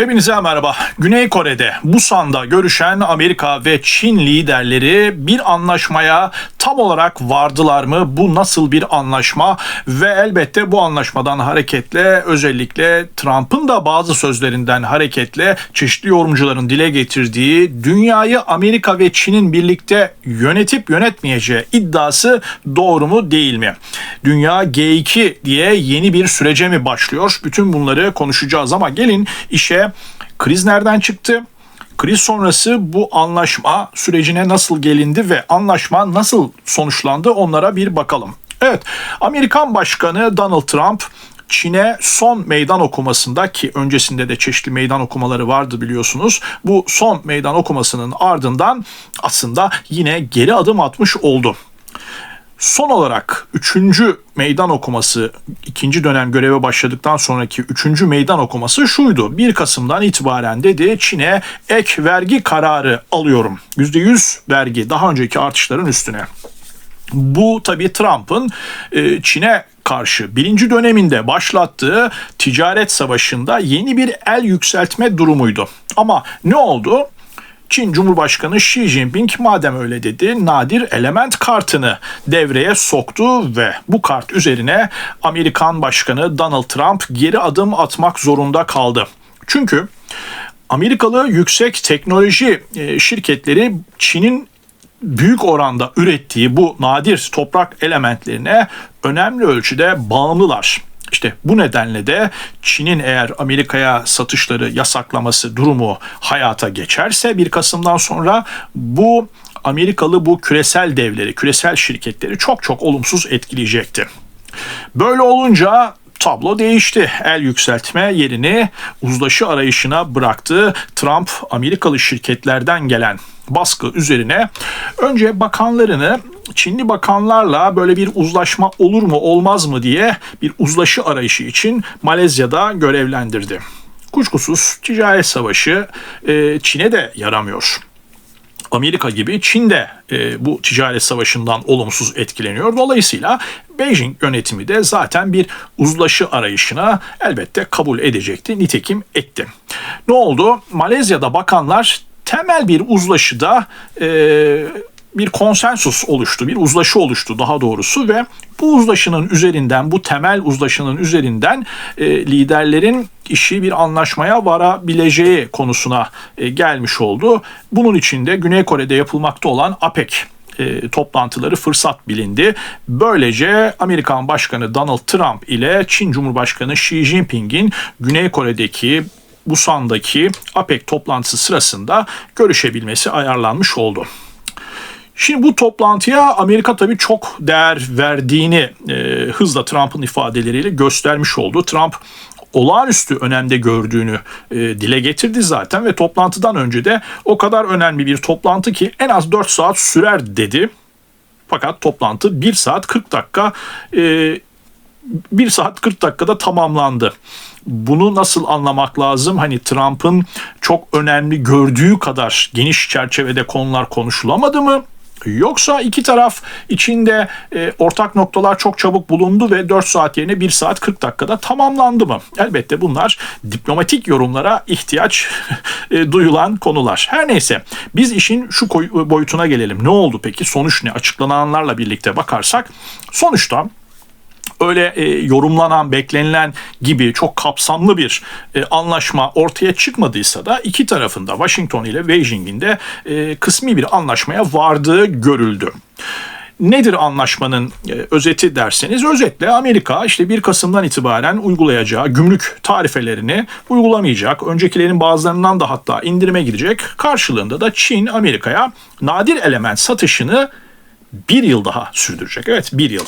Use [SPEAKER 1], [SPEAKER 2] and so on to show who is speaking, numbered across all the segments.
[SPEAKER 1] Hepinize merhaba. Güney Kore'de Busan'da görüşen Amerika ve Çin liderleri bir anlaşmaya tam olarak vardılar mı? Bu nasıl bir anlaşma? Ve elbette bu anlaşmadan hareketle özellikle Trump'ın da bazı sözlerinden hareketle çeşitli yorumcuların dile getirdiği dünyayı Amerika ve Çin'in birlikte yönetip yönetmeyeceği iddiası doğru mu değil mi? Dünya G2 diye yeni bir sürece mi başlıyor? Bütün bunları konuşacağız ama gelin işe kriz nereden çıktı? Kriz sonrası bu anlaşma sürecine nasıl gelindi ve anlaşma nasıl sonuçlandı onlara bir bakalım. Evet, Amerikan Başkanı Donald Trump Çin'e son meydan okumasında ki öncesinde de çeşitli meydan okumaları vardı biliyorsunuz. Bu son meydan okumasının ardından aslında yine geri adım atmış oldu. Son olarak 3. meydan okuması ikinci dönem göreve başladıktan sonraki 3. meydan okuması şuydu. 1 Kasım'dan itibaren dedi Çin'e ek vergi kararı alıyorum. %100 vergi daha önceki artışların üstüne. Bu tabii Trump'ın e, Çin'e karşı birinci döneminde başlattığı ticaret savaşında yeni bir el yükseltme durumuydu. Ama ne oldu? Çin Cumhurbaşkanı Xi Jinping madem öyle dedi nadir element kartını devreye soktu ve bu kart üzerine Amerikan Başkanı Donald Trump geri adım atmak zorunda kaldı. Çünkü Amerikalı yüksek teknoloji e, şirketleri Çin'in büyük oranda ürettiği bu nadir toprak elementlerine önemli ölçüde bağımlılar. İşte bu nedenle de Çin'in eğer Amerika'ya satışları yasaklaması durumu hayata geçerse 1 Kasım'dan sonra bu Amerikalı bu küresel devleri, küresel şirketleri çok çok olumsuz etkileyecekti. Böyle olunca tablo değişti. El yükseltme yerini uzlaşı arayışına bıraktı. Trump Amerikalı şirketlerden gelen baskı üzerine önce bakanlarını Çinli bakanlarla böyle bir uzlaşma olur mu olmaz mı diye bir uzlaşı arayışı için Malezya'da görevlendirdi. Kuşkusuz ticaret savaşı e, Çin'e de yaramıyor. Amerika gibi Çin de e, bu ticaret savaşından olumsuz etkileniyor. Dolayısıyla Beijing yönetimi de zaten bir uzlaşı arayışına elbette kabul edecekti. Nitekim etti. Ne oldu? Malezya'da bakanlar temel bir uzlaşıda e, bir konsensus oluştu, bir uzlaşı oluştu daha doğrusu ve bu uzlaşının üzerinden, bu temel uzlaşının üzerinden e, liderlerin işi bir anlaşmaya varabileceği konusuna e, gelmiş oldu. Bunun için de Güney Kore'de yapılmakta olan APEC e, toplantıları fırsat bilindi. Böylece Amerikan Başkanı Donald Trump ile Çin Cumhurbaşkanı Xi Jinping'in Güney Kore'deki Busan'daki APEC toplantısı sırasında görüşebilmesi ayarlanmış oldu. Şimdi bu toplantıya Amerika tabii çok değer verdiğini e, hızla Trump'ın ifadeleriyle göstermiş oldu. Trump olağanüstü önemde gördüğünü e, dile getirdi zaten ve toplantıdan önce de o kadar önemli bir toplantı ki en az 4 saat sürer dedi. Fakat toplantı 1 saat 40 dakika e, 1 saat 40 dakikada tamamlandı. Bunu nasıl anlamak lazım? Hani Trump'ın çok önemli gördüğü kadar geniş çerçevede konular konuşulamadı mı? Yoksa iki taraf içinde e, ortak noktalar çok çabuk bulundu ve 4 saat yerine 1 saat 40 dakikada tamamlandı mı? Elbette bunlar diplomatik yorumlara ihtiyaç e, duyulan konular. Her neyse biz işin şu boyutuna gelelim. Ne oldu peki? Sonuç ne? Açıklananlarla birlikte bakarsak sonuçta öyle e, yorumlanan, beklenilen gibi çok kapsamlı bir e, anlaşma ortaya çıkmadıysa da iki tarafında Washington ile Beijing'in de e, kısmi bir anlaşmaya vardığı görüldü. Nedir anlaşmanın e, özeti derseniz özetle Amerika işte 1 Kasım'dan itibaren uygulayacağı gümrük tarifelerini uygulamayacak. Öncekilerin bazılarından da hatta indirime gidecek. Karşılığında da Çin Amerika'ya nadir element satışını bir yıl daha sürdürecek. Evet bir yıl.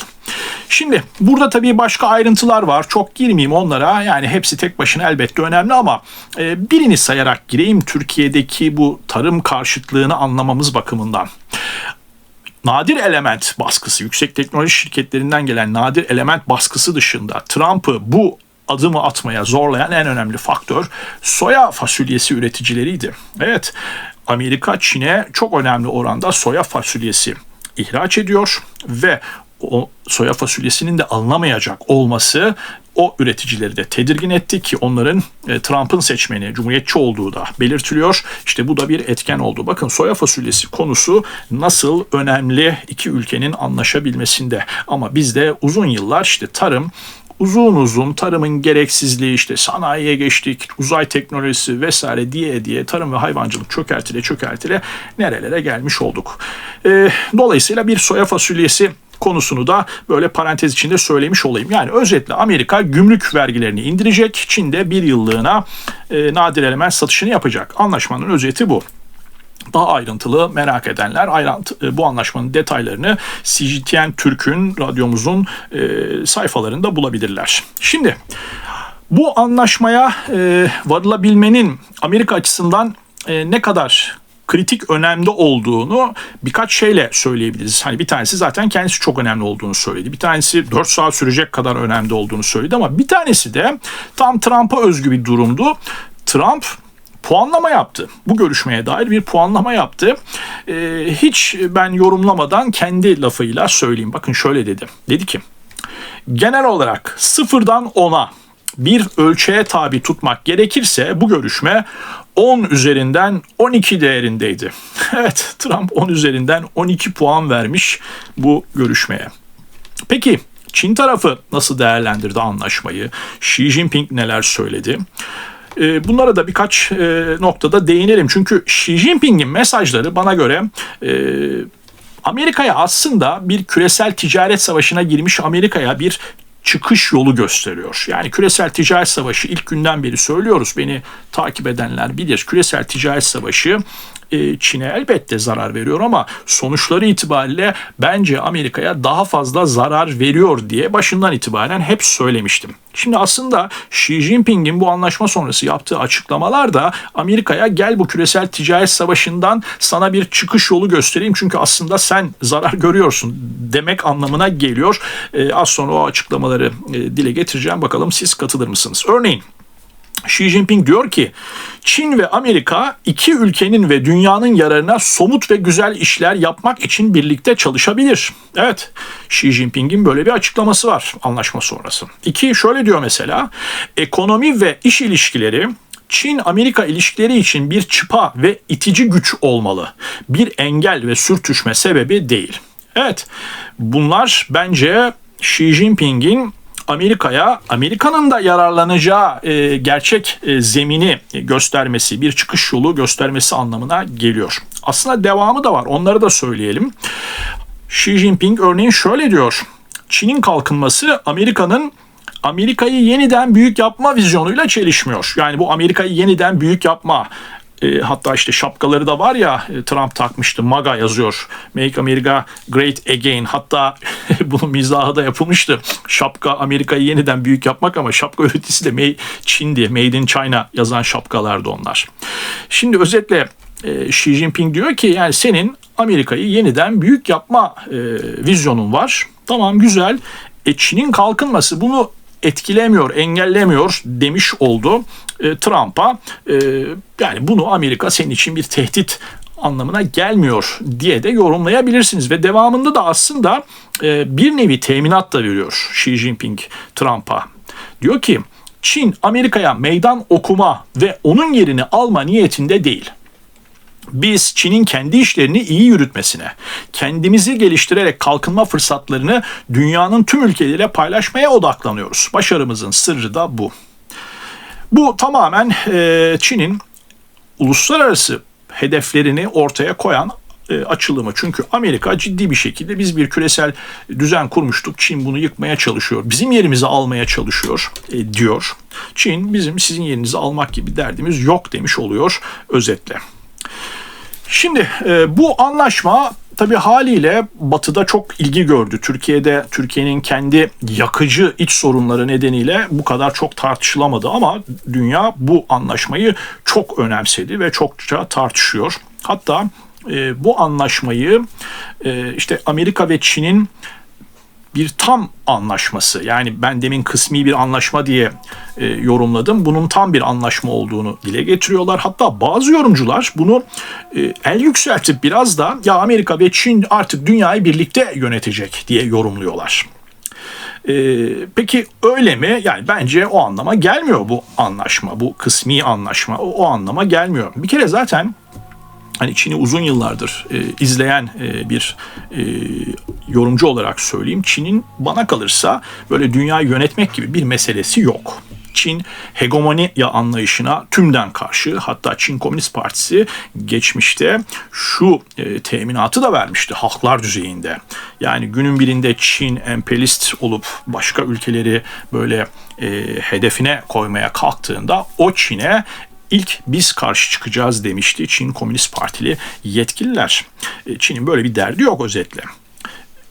[SPEAKER 1] Şimdi burada tabii başka ayrıntılar var. Çok girmeyeyim onlara. Yani hepsi tek başına elbette önemli ama e, birini sayarak gireyim Türkiye'deki bu tarım karşıtlığını anlamamız bakımından. Nadir element baskısı, yüksek teknoloji şirketlerinden gelen nadir element baskısı dışında Trump'ı bu adımı atmaya zorlayan en önemli faktör soya fasulyesi üreticileriydi. Evet, Amerika Çin'e çok önemli oranda soya fasulyesi ihraç ediyor ve o soya fasulyesinin de alınamayacak olması o üreticileri de tedirgin etti ki onların e, Trump'ın seçmeni, cumhuriyetçi olduğu da belirtiliyor. İşte bu da bir etken oldu. Bakın soya fasulyesi konusu nasıl önemli iki ülkenin anlaşabilmesinde. Ama bizde uzun yıllar işte tarım uzun uzun tarımın gereksizliği işte sanayiye geçtik, uzay teknolojisi vesaire diye diye tarım ve hayvancılık çökertile çökertile nerelere gelmiş olduk. E, dolayısıyla bir soya fasulyesi konusunu da böyle parantez içinde söylemiş olayım. Yani özetle Amerika gümrük vergilerini indirecek. Çin'de bir yıllığına e, nadir element satışını yapacak. Anlaşmanın özeti bu daha ayrıntılı merak edenler e, bu anlaşmanın detaylarını CGTN Türk'ün radyomuzun e, sayfalarında bulabilirler. Şimdi bu anlaşmaya e, varılabilmenin Amerika açısından e, ne kadar kritik önemli olduğunu birkaç şeyle söyleyebiliriz. Hani bir tanesi zaten kendisi çok önemli olduğunu söyledi. Bir tanesi 4 saat sürecek kadar önemli olduğunu söyledi ama bir tanesi de tam Trump'a özgü bir durumdu. Trump puanlama yaptı. Bu görüşmeye dair bir puanlama yaptı. Ee, hiç ben yorumlamadan kendi lafıyla söyleyeyim. Bakın şöyle dedi. Dedi ki genel olarak sıfırdan 10'a bir ölçeğe tabi tutmak gerekirse bu görüşme 10 üzerinden 12 değerindeydi. Evet Trump 10 üzerinden 12 puan vermiş bu görüşmeye. Peki Çin tarafı nasıl değerlendirdi anlaşmayı? Xi Jinping neler söyledi? Ee, bunlara da birkaç e, noktada değinelim. Çünkü Xi Jinping'in mesajları bana göre e, Amerika'ya aslında bir küresel ticaret savaşına girmiş Amerika'ya bir çıkış yolu gösteriyor. Yani küresel ticaret savaşı ilk günden beri söylüyoruz. Beni takip edenler bilir. Küresel ticaret savaşı e, Çin'e elbette zarar veriyor ama sonuçları itibariyle bence Amerika'ya daha fazla zarar veriyor diye başından itibaren hep söylemiştim. Şimdi aslında Xi Jinping'in bu anlaşma sonrası yaptığı açıklamalar da Amerika'ya gel bu küresel ticaret savaşından sana bir çıkış yolu göstereyim çünkü aslında sen zarar görüyorsun demek anlamına geliyor. Ee, az sonra o açıklamaları e, dile getireceğim bakalım siz katılır mısınız? Örneğin Xi Jinping diyor ki Çin ve Amerika iki ülkenin ve dünyanın yararına somut ve güzel işler yapmak için birlikte çalışabilir. Evet Xi Jinping'in böyle bir açıklaması var anlaşma sonrası. İki şöyle diyor mesela ekonomi ve iş ilişkileri Çin-Amerika ilişkileri için bir çıpa ve itici güç olmalı. Bir engel ve sürtüşme sebebi değil. Evet bunlar bence Xi Jinping'in Amerika'ya Amerika'nın da yararlanacağı e, gerçek e, zemini göstermesi, bir çıkış yolu göstermesi anlamına geliyor. Aslında devamı da var. Onları da söyleyelim. Xi Jinping örneğin şöyle diyor. Çin'in kalkınması Amerika'nın Amerika'yı yeniden büyük yapma vizyonuyla çelişmiyor. Yani bu Amerika'yı yeniden büyük yapma e, hatta işte şapkaları da var ya e, Trump takmıştı. MAGA yazıyor. Make America Great Again. Hatta bunun mizahı da yapılmıştı. Şapka Amerika'yı yeniden büyük yapmak ama şapka üreticisi de Made, Çin diye Made in China yazan şapkalardı onlar. Şimdi özetle e, Xi Jinping diyor ki yani senin Amerika'yı yeniden büyük yapma vizyonun var. Tamam güzel. E Çin'in kalkınması bunu etkilemiyor, engellemiyor demiş oldu e, Trump'a. E, yani bunu Amerika senin için bir tehdit anlamına gelmiyor diye de yorumlayabilirsiniz. Ve devamında da aslında e, bir nevi teminat da veriyor Xi Jinping Trump'a. Diyor ki Çin Amerika'ya meydan okuma ve onun yerini alma niyetinde değil. Biz Çin'in kendi işlerini iyi yürütmesine, kendimizi geliştirerek kalkınma fırsatlarını dünyanın tüm ülkeleriyle paylaşmaya odaklanıyoruz. Başarımızın sırrı da bu. Bu tamamen e, Çin'in uluslararası hedeflerini ortaya koyan e, açılımı. Çünkü Amerika ciddi bir şekilde biz bir küresel düzen kurmuştuk. Çin bunu yıkmaya çalışıyor. Bizim yerimizi almaya çalışıyor e, diyor. Çin bizim sizin yerinizi almak gibi derdimiz yok demiş oluyor özetle. Şimdi bu anlaşma tabi haliyle Batı'da çok ilgi gördü. Türkiye'de Türkiye'nin kendi yakıcı iç sorunları nedeniyle bu kadar çok tartışılamadı ama dünya bu anlaşmayı çok önemsedi ve çokça tartışıyor. Hatta e, bu anlaşmayı e, işte Amerika ve Çin'in bir tam anlaşması. Yani ben demin kısmi bir anlaşma diye e, yorumladım. Bunun tam bir anlaşma olduğunu dile getiriyorlar. Hatta bazı yorumcular bunu e, el yükseltip biraz da ya Amerika ve Çin artık dünyayı birlikte yönetecek diye yorumluyorlar. E, peki öyle mi? Yani bence o anlama gelmiyor bu anlaşma, bu kısmi anlaşma o, o anlama gelmiyor. Bir kere zaten hani Çin'i uzun yıllardır e, izleyen e, bir e, yorumcu olarak söyleyeyim. Çin'in bana kalırsa böyle dünyayı yönetmek gibi bir meselesi yok. Çin hegemonya anlayışına tümden karşı hatta Çin Komünist Partisi geçmişte şu e, teminatı da vermişti halklar düzeyinde. Yani günün birinde Çin emperyalist olup başka ülkeleri böyle e, hedefine koymaya kalktığında o Çin'e ilk biz karşı çıkacağız demişti Çin Komünist Partili yetkililer. E, Çin'in böyle bir derdi yok özetle.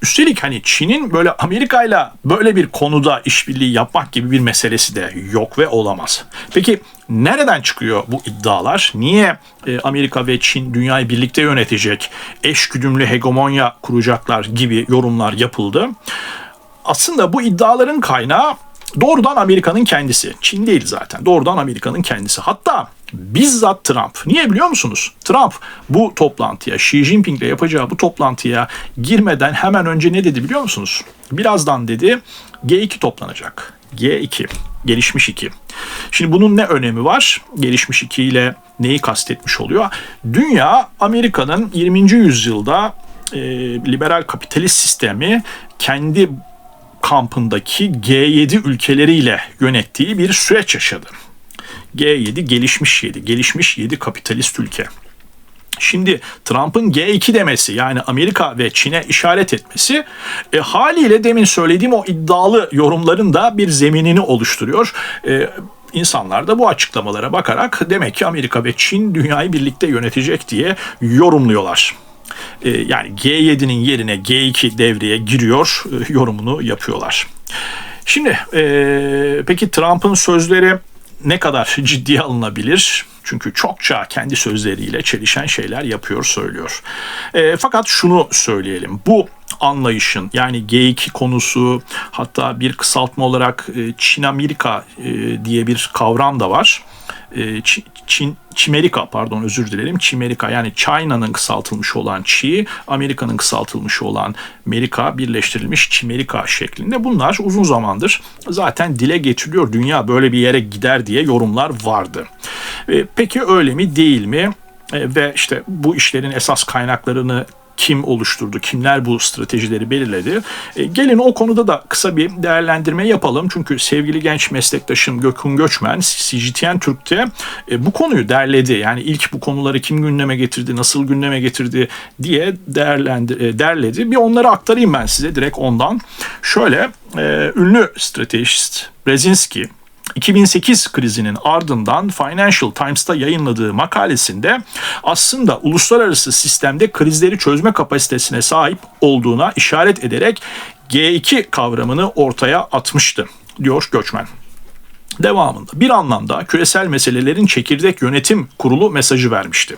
[SPEAKER 1] Üstelik hani Çin'in böyle Amerika ile böyle bir konuda işbirliği yapmak gibi bir meselesi de yok ve olamaz. Peki nereden çıkıyor bu iddialar? Niye e, Amerika ve Çin dünyayı birlikte yönetecek, eşgüdümlü hegemonya kuracaklar gibi yorumlar yapıldı? Aslında bu iddiaların kaynağı doğrudan Amerika'nın kendisi. Çin değil zaten. Doğrudan Amerika'nın kendisi. Hatta bizzat Trump. Niye biliyor musunuz? Trump bu toplantıya, Xi Jinping'le yapacağı bu toplantıya girmeden hemen önce ne dedi biliyor musunuz? Birazdan dedi G2 toplanacak. G2, gelişmiş 2. Şimdi bunun ne önemi var? Gelişmiş 2 ile neyi kastetmiş oluyor? Dünya Amerika'nın 20. yüzyılda e, liberal kapitalist sistemi kendi kampındaki G7 ülkeleriyle yönettiği bir süreç yaşadı. G7 gelişmiş 7, gelişmiş 7 kapitalist ülke. Şimdi Trump'ın G2 demesi yani Amerika ve Çin'e işaret etmesi e, haliyle demin söylediğim o iddialı yorumların da bir zeminini oluşturuyor. E, İnsanlar da bu açıklamalara bakarak demek ki Amerika ve Çin dünyayı birlikte yönetecek diye yorumluyorlar. E, yani G7'nin yerine G2 devreye giriyor e, yorumunu yapıyorlar. Şimdi e, peki Trump'ın sözleri ne kadar ciddiye alınabilir? Çünkü çokça kendi sözleriyle çelişen şeyler yapıyor, söylüyor. E, fakat şunu söyleyelim. Bu anlayışın yani G2 konusu hatta bir kısaltma olarak Çin-Amerika e, diye bir kavram da var. E, Çin, Çimerika pardon özür dilerim. Çimerika yani China'nın kısaltılmış olan Çi, Amerika'nın kısaltılmış olan Amerika birleştirilmiş Çimerika şeklinde. Bunlar uzun zamandır zaten dile getiriliyor. Dünya böyle bir yere gider diye yorumlar vardı. Peki öyle mi değil mi? Ve işte bu işlerin esas kaynaklarını kim oluşturdu, kimler bu stratejileri belirledi. E, gelin o konuda da kısa bir değerlendirme yapalım. Çünkü sevgili genç meslektaşım Gökhan Göçmen CGTN Türk'te e, bu konuyu derledi. Yani ilk bu konuları kim gündeme getirdi, nasıl gündeme getirdi diye değerlendi, e, derledi. Bir onları aktarayım ben size direkt ondan. Şöyle e, ünlü stratejist Brzezinski 2008 krizinin ardından Financial Times'ta yayınladığı makalesinde aslında uluslararası sistemde krizleri çözme kapasitesine sahip olduğuna işaret ederek G2 kavramını ortaya atmıştı diyor Göçmen. Devamında bir anlamda küresel meselelerin çekirdek yönetim kurulu mesajı vermişti.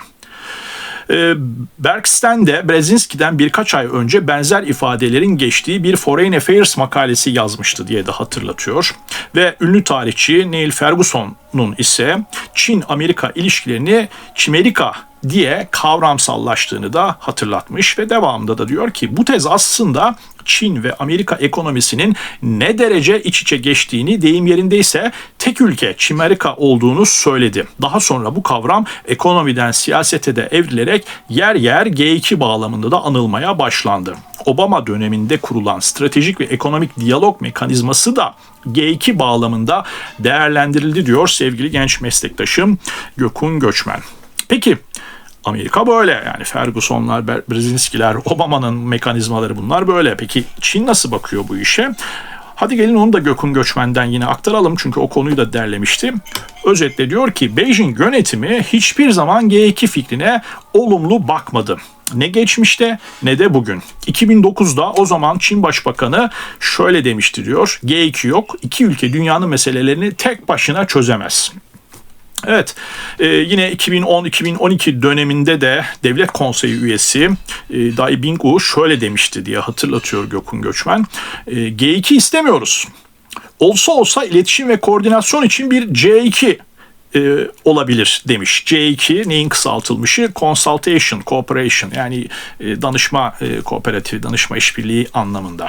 [SPEAKER 1] Ee, Bergsten de Brzezinski'den birkaç ay önce benzer ifadelerin geçtiği bir Foreign Affairs makalesi yazmıştı diye de hatırlatıyor. Ve ünlü tarihçi Neil Ferguson'un ise Çin-Amerika ilişkilerini Çimerika diye kavramsallaştığını da hatırlatmış ve devamında da diyor ki bu tez aslında Çin ve Amerika ekonomisinin ne derece iç içe geçtiğini deyim yerindeyse tek ülke Çimerika olduğunu söyledi. Daha sonra bu kavram ekonomiden siyasete de evrilerek yer yer G2 bağlamında da anılmaya başlandı. Obama döneminde kurulan stratejik ve ekonomik diyalog mekanizması da G2 bağlamında değerlendirildi diyor sevgili genç meslektaşım Gökün Göçmen. Peki Amerika böyle yani Ferguson'lar, Brzezinski'ler, Obama'nın mekanizmaları bunlar böyle. Peki Çin nasıl bakıyor bu işe? Hadi gelin onu da Gökün Göçmen'den yine aktaralım çünkü o konuyu da derlemişti. Özetle diyor ki Beijing yönetimi hiçbir zaman G2 fikrine olumlu bakmadı. Ne geçmişte ne de bugün. 2009'da o zaman Çin Başbakanı şöyle demişti diyor. G2 yok. İki ülke dünyanın meselelerini tek başına çözemez. Evet e, yine 2010-2012 döneminde de devlet konseyi üyesi e, Dai Bingu şöyle demişti diye hatırlatıyor Gökün Göçmen. E, G2 istemiyoruz. Olsa olsa iletişim ve koordinasyon için bir C2 e, olabilir demiş. C2 neyin kısaltılmışı? Consultation, Cooperation yani e, danışma e, kooperatifi, danışma işbirliği anlamında.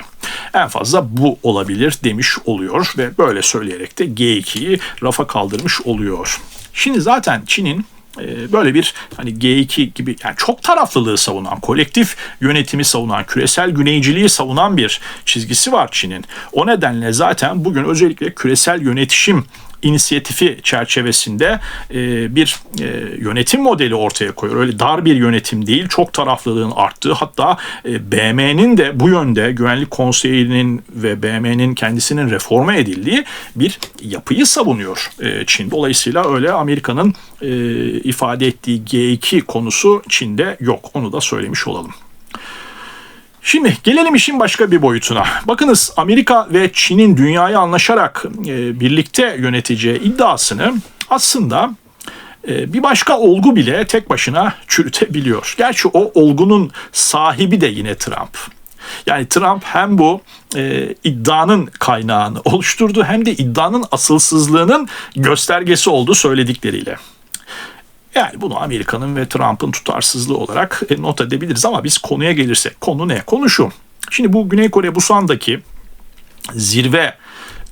[SPEAKER 1] En fazla bu olabilir demiş oluyor ve böyle söyleyerek de G2'yi rafa kaldırmış oluyor. Şimdi zaten Çin'in e, böyle bir hani G2 gibi yani çok taraflılığı savunan, kolektif yönetimi savunan, küresel güneyciliği savunan bir çizgisi var Çin'in. O nedenle zaten bugün özellikle küresel yönetişim inisiyatifi çerçevesinde e, bir e, yönetim modeli ortaya koyuyor. Öyle dar bir yönetim değil, çok taraflılığın arttığı hatta e, BM'nin de bu yönde Güvenlik Konseyi'nin ve BM'nin kendisinin reforme edildiği bir yapıyı savunuyor e, Çin. Dolayısıyla öyle Amerika'nın ifade ettiği G2 konusu Çin'de yok. Onu da söylemiş olalım. Şimdi gelelim işin başka bir boyutuna. Bakınız Amerika ve Çin'in dünyayı anlaşarak e, birlikte yöneteceği iddiasını aslında e, bir başka olgu bile tek başına çürütebiliyor. Gerçi o olgunun sahibi de yine Trump. Yani Trump hem bu e, iddianın kaynağını oluşturdu hem de iddianın asılsızlığının göstergesi oldu söyledikleriyle. Yani bunu Amerika'nın ve Trump'ın tutarsızlığı olarak e, not edebiliriz ama biz konuya gelirsek konu ne? Konu şu. Şimdi bu Güney Kore Busan'daki zirve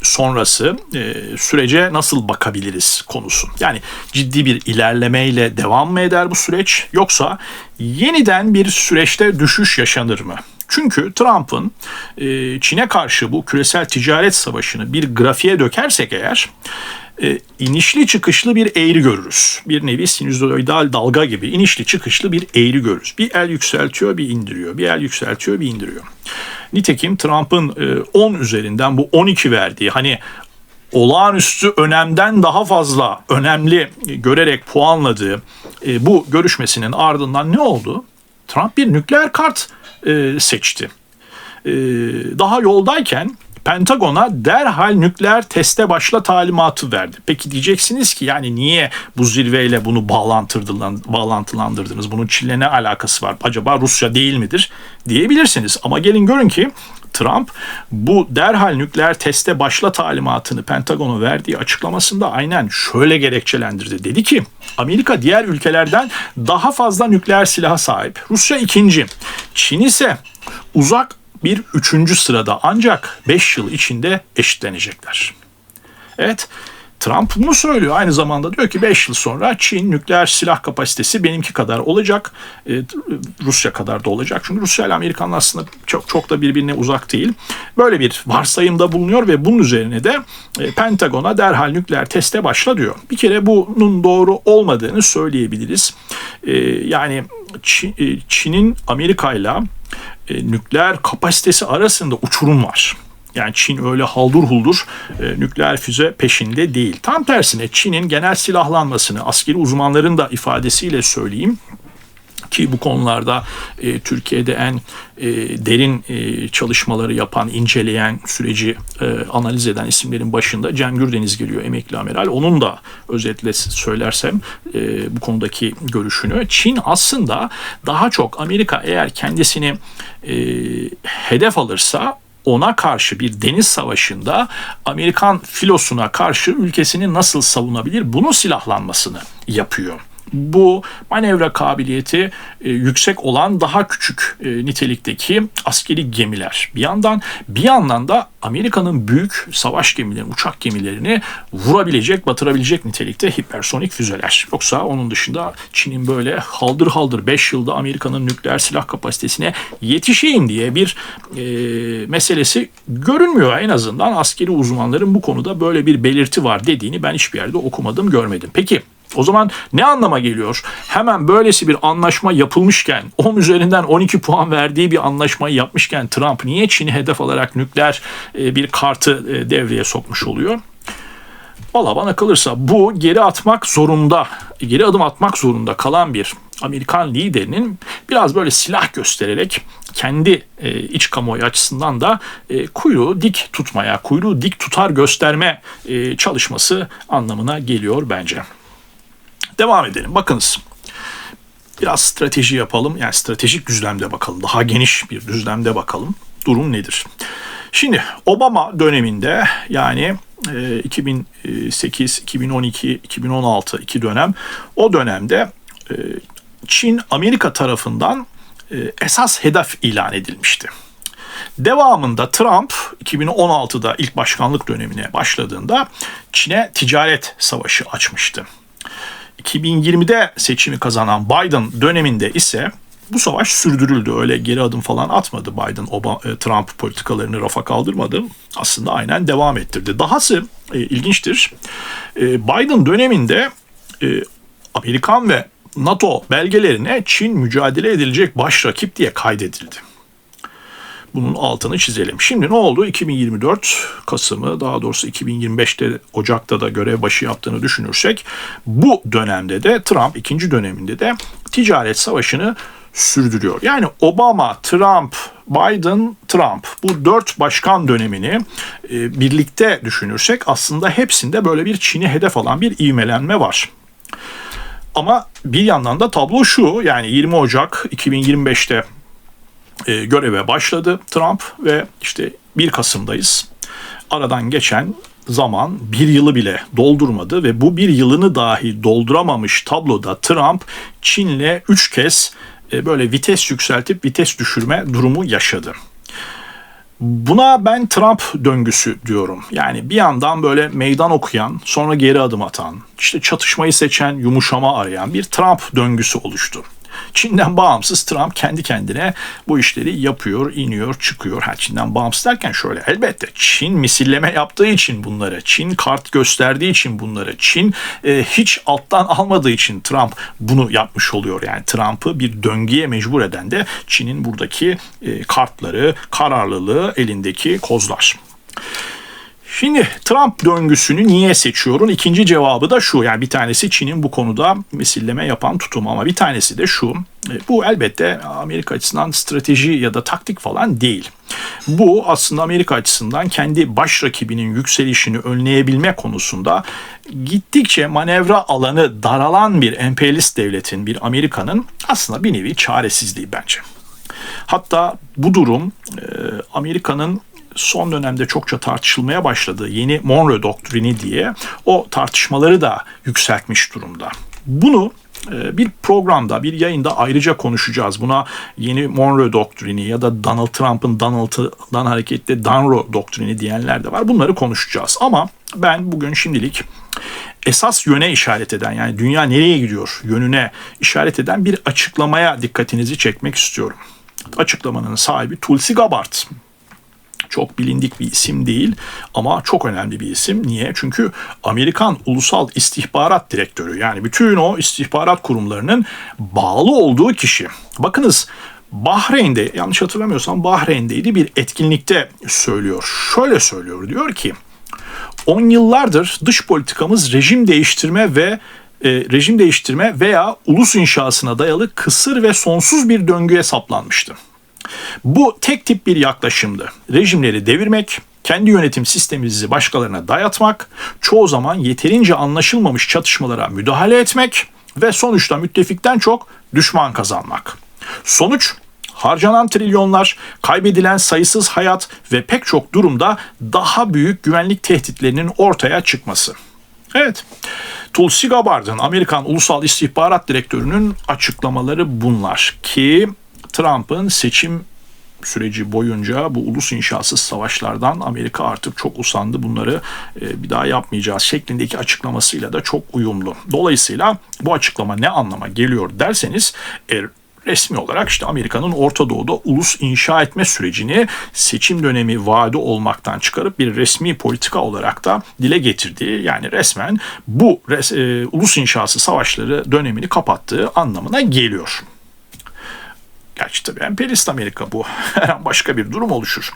[SPEAKER 1] sonrası e, sürece nasıl bakabiliriz konusu. Yani ciddi bir ilerlemeyle devam mı eder bu süreç yoksa yeniden bir süreçte düşüş yaşanır mı? Çünkü Trump'ın e, Çin'e karşı bu küresel ticaret savaşını bir grafiğe dökersek eğer e, inişli çıkışlı bir eğri görürüz. Bir nevi sinüzoidal dalga gibi inişli çıkışlı bir eğri görürüz. Bir el yükseltiyor bir indiriyor. Bir el yükseltiyor bir indiriyor. Nitekim Trump'ın e, 10 üzerinden bu 12 verdiği hani olağanüstü önemden daha fazla önemli görerek puanladığı e, bu görüşmesinin ardından ne oldu? Trump bir nükleer kart e, seçti. E, daha yoldayken Pentagon'a derhal nükleer teste başla talimatı verdi. Peki diyeceksiniz ki yani niye bu zirveyle bunu bağlantılandırdınız? Bunun Çin'le ne alakası var? Acaba Rusya değil midir? Diyebilirsiniz. Ama gelin görün ki Trump bu derhal nükleer teste başla talimatını Pentagon'a verdiği açıklamasında aynen şöyle gerekçelendirdi. Dedi ki Amerika diğer ülkelerden daha fazla nükleer silaha sahip. Rusya ikinci. Çin ise uzak bir üçüncü sırada ancak 5 yıl içinde eşitlenecekler. Evet Trump bunu söylüyor. Aynı zamanda diyor ki 5 yıl sonra Çin nükleer silah kapasitesi benimki kadar olacak. E, Rusya kadar da olacak. Çünkü Rusya ile Amerikan aslında çok çok da birbirine uzak değil. Böyle bir varsayımda bulunuyor ve bunun üzerine de e, Pentagon'a derhal nükleer teste başla diyor. Bir kere bunun doğru olmadığını söyleyebiliriz. E, yani Çin'in Amerika ile e, nükleer kapasitesi arasında uçurum var. Yani Çin öyle haldur huldur e, nükleer füze peşinde değil. Tam tersine Çin'in genel silahlanmasını askeri uzmanların da ifadesiyle söyleyeyim ki bu konularda e, Türkiye'de en e, derin e, çalışmaları yapan, inceleyen, süreci e, analiz eden isimlerin başında Cem Gürdeniz geliyor, emekli amiral. Onun da özetle söylersem e, bu konudaki görüşünü. Çin aslında daha çok Amerika eğer kendisini e, hedef alırsa ona karşı bir deniz savaşında Amerikan filosuna karşı ülkesini nasıl savunabilir bunu silahlanmasını yapıyor bu manevra kabiliyeti e, yüksek olan daha küçük e, nitelikteki askeri gemiler. Bir yandan bir yandan da Amerika'nın büyük savaş gemilerini, uçak gemilerini vurabilecek, batırabilecek nitelikte hipersonik füzeler. Yoksa onun dışında Çin'in böyle haldır haldır 5 yılda Amerika'nın nükleer silah kapasitesine yetişeyim diye bir e, meselesi görünmüyor. En azından askeri uzmanların bu konuda böyle bir belirti var dediğini ben hiçbir yerde okumadım, görmedim. Peki o zaman ne anlama geliyor? Hemen böylesi bir anlaşma yapılmışken, 10 üzerinden 12 puan verdiği bir anlaşmayı yapmışken Trump niye Çin'i hedef alarak nükleer e, bir kartı e, devreye sokmuş oluyor? Valla bana kalırsa bu geri atmak zorunda, geri adım atmak zorunda kalan bir Amerikan liderinin biraz böyle silah göstererek kendi e, iç kamuoyu açısından da e, kuyruğu dik tutmaya, kuyruğu dik tutar gösterme e, çalışması anlamına geliyor bence. Devam edelim. Bakınız. Biraz strateji yapalım. Yani stratejik düzlemde bakalım. Daha geniş bir düzlemde bakalım. Durum nedir? Şimdi Obama döneminde yani 2008, 2012, 2016 iki dönem o dönemde e, Çin Amerika tarafından e, esas hedef ilan edilmişti. Devamında Trump 2016'da ilk başkanlık dönemine başladığında Çin'e ticaret savaşı açmıştı. 2020'de seçimi kazanan Biden döneminde ise bu savaş sürdürüldü. Öyle geri adım falan atmadı Biden, Obama, e, Trump politikalarını rafa kaldırmadı. Aslında aynen devam ettirdi. Dahası e, ilginçtir. E, Biden döneminde e, Amerikan ve NATO belgelerine Çin mücadele edilecek baş rakip diye kaydedildi. Bunun altını çizelim. Şimdi ne oldu? 2024 Kasım'ı daha doğrusu 2025'te Ocak'ta da görev başı yaptığını düşünürsek bu dönemde de Trump ikinci döneminde de ticaret savaşını sürdürüyor. Yani Obama, Trump, Biden, Trump bu dört başkan dönemini e, birlikte düşünürsek aslında hepsinde böyle bir Çin'i hedef alan bir ivmelenme var. Ama bir yandan da tablo şu yani 20 Ocak 2025'te e, göreve başladı Trump ve işte 1 Kasım'dayız. Aradan geçen zaman bir yılı bile doldurmadı ve bu bir yılını dahi dolduramamış tabloda Trump Çin'le 3 kez e, böyle vites yükseltip vites düşürme durumu yaşadı. Buna ben Trump döngüsü diyorum. Yani bir yandan böyle meydan okuyan, sonra geri adım atan, işte çatışmayı seçen, yumuşama arayan bir Trump döngüsü oluştu. Çin'den bağımsız Trump kendi kendine bu işleri yapıyor, iniyor, çıkıyor. Ha, Çin'den bağımsız derken şöyle elbette Çin misilleme yaptığı için bunları, Çin kart gösterdiği için bunları, Çin e, hiç alttan almadığı için Trump bunu yapmış oluyor. Yani Trump'ı bir döngüye mecbur eden de Çin'in buradaki e, kartları, kararlılığı, elindeki kozlar. Şimdi Trump döngüsünü niye seçiyorum? İkinci cevabı da şu. Yani bir tanesi Çin'in bu konuda misilleme yapan tutumu ama bir tanesi de şu. E, bu elbette Amerika açısından strateji ya da taktik falan değil. Bu aslında Amerika açısından kendi baş rakibinin yükselişini önleyebilme konusunda gittikçe manevra alanı daralan bir emperyalist devletin, bir Amerika'nın aslında bir nevi çaresizliği bence. Hatta bu durum e, Amerika'nın son dönemde çokça tartışılmaya başladığı yeni Monroe doktrini diye o tartışmaları da yükseltmiş durumda. Bunu e, bir programda, bir yayında ayrıca konuşacağız. Buna yeni Monroe doktrini ya da Donald Trump'ın Donald'dan hareketle Danro doktrini diyenler de var. Bunları konuşacağız. Ama ben bugün şimdilik esas yöne işaret eden yani dünya nereye gidiyor yönüne işaret eden bir açıklamaya dikkatinizi çekmek istiyorum. Açıklamanın sahibi Tulsi Gabbard çok bilindik bir isim değil ama çok önemli bir isim. Niye? Çünkü Amerikan Ulusal İstihbarat Direktörü yani bütün o istihbarat kurumlarının bağlı olduğu kişi. Bakınız Bahreyn'de yanlış hatırlamıyorsam Bahreyn'deydi bir etkinlikte söylüyor. Şöyle söylüyor diyor ki 10 yıllardır dış politikamız rejim değiştirme ve e, rejim değiştirme veya ulus inşasına dayalı kısır ve sonsuz bir döngüye saplanmıştı. Bu tek tip bir yaklaşımdı. Rejimleri devirmek, kendi yönetim sistemimizi başkalarına dayatmak, çoğu zaman yeterince anlaşılmamış çatışmalara müdahale etmek ve sonuçta müttefikten çok düşman kazanmak. Sonuç harcanan trilyonlar, kaybedilen sayısız hayat ve pek çok durumda daha büyük güvenlik tehditlerinin ortaya çıkması. Evet, Tulsi Gabbard'ın Amerikan Ulusal İstihbarat Direktörü'nün açıklamaları bunlar ki Trump'ın seçim süreci boyunca bu ulus inşasız savaşlardan Amerika artık çok usandı. Bunları e, bir daha yapmayacağız şeklindeki açıklamasıyla da çok uyumlu. Dolayısıyla bu açıklama ne anlama geliyor derseniz e, resmi olarak işte Amerika'nın Orta Doğu'da ulus inşa etme sürecini seçim dönemi vaadi olmaktan çıkarıp bir resmi politika olarak da dile getirdiği yani resmen bu res, e, ulus inşası savaşları dönemini kapattığı anlamına geliyor. Gerçi tabii emperyalist Amerika bu. Her an başka bir durum oluşur.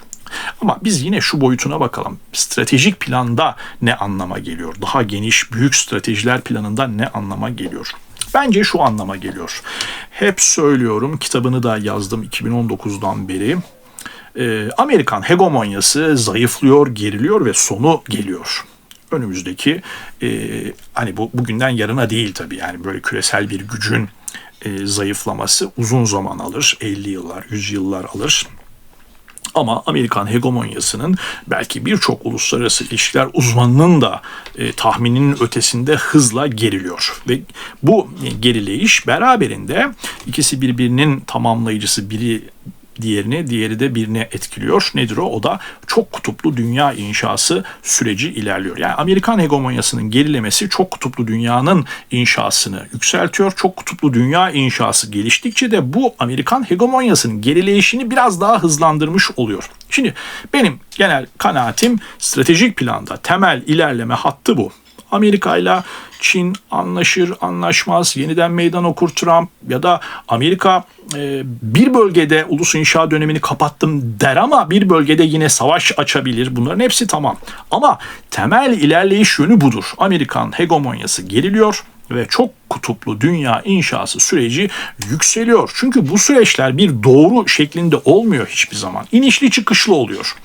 [SPEAKER 1] Ama biz yine şu boyutuna bakalım. Stratejik planda ne anlama geliyor? Daha geniş, büyük stratejiler planında ne anlama geliyor? Bence şu anlama geliyor. Hep söylüyorum, kitabını da yazdım 2019'dan beri. Ee, Amerikan hegemonyası zayıflıyor, geriliyor ve sonu geliyor önümüzdeki e, hani bu bugünden yarına değil tabii yani böyle küresel bir gücün e, zayıflaması uzun zaman alır. 50 yıllar, 100 yıllar alır. Ama Amerikan hegemonyasının belki birçok uluslararası ilişkiler uzmanının da e, tahmininin ötesinde hızla geriliyor. Ve bu gerileyiş beraberinde ikisi birbirinin tamamlayıcısı biri diğerini, diğeri de birine etkiliyor. Nedir o? O da çok kutuplu dünya inşası süreci ilerliyor. Yani Amerikan hegemonyasının gerilemesi çok kutuplu dünyanın inşasını yükseltiyor. Çok kutuplu dünya inşası geliştikçe de bu Amerikan hegemonyasının gerileyişini biraz daha hızlandırmış oluyor. Şimdi benim genel kanaatim stratejik planda temel ilerleme hattı bu. Amerika ile Çin anlaşır, anlaşmaz, yeniden meydan okur Trump ya da Amerika e, bir bölgede ulus inşa dönemini kapattım der ama bir bölgede yine savaş açabilir. Bunların hepsi tamam. Ama temel ilerleyiş yönü budur. Amerikan hegemonyası geriliyor ve çok kutuplu dünya inşası süreci yükseliyor. Çünkü bu süreçler bir doğru şeklinde olmuyor hiçbir zaman. İnişli çıkışlı oluyor.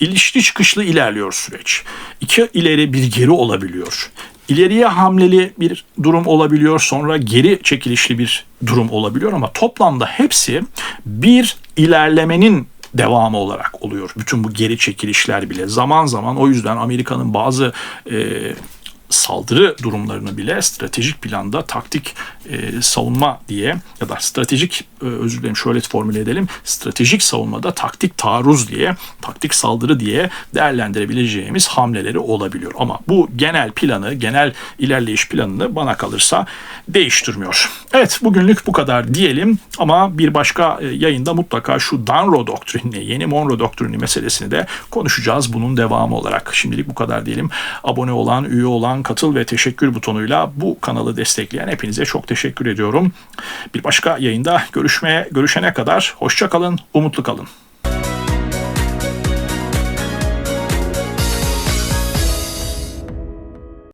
[SPEAKER 1] İlişki çıkışlı ilerliyor süreç. İki ileri bir geri olabiliyor. İleriye hamleli bir durum olabiliyor, sonra geri çekilişli bir durum olabiliyor ama toplamda hepsi bir ilerlemenin devamı olarak oluyor. Bütün bu geri çekilişler bile zaman zaman o yüzden Amerika'nın bazı e, saldırı durumlarını bile stratejik planda taktik e, savunma diye ya da stratejik özür dilerim şöyle formüle edelim. Stratejik savunmada taktik taarruz diye, taktik saldırı diye değerlendirebileceğimiz hamleleri olabiliyor. Ama bu genel planı, genel ilerleyiş planını bana kalırsa değiştirmiyor. Evet bugünlük bu kadar diyelim ama bir başka e, yayında mutlaka şu Dunro doktrini, yeni Monroe doktrini meselesini de konuşacağız bunun devamı olarak. Şimdilik bu kadar diyelim. Abone olan, üye olan, katıl ve teşekkür butonuyla bu kanalı destekleyen hepinize çok teşekkür ediyorum. Bir başka yayında görüşmeye görüşene kadar hoşça kalın, umutlu kalın.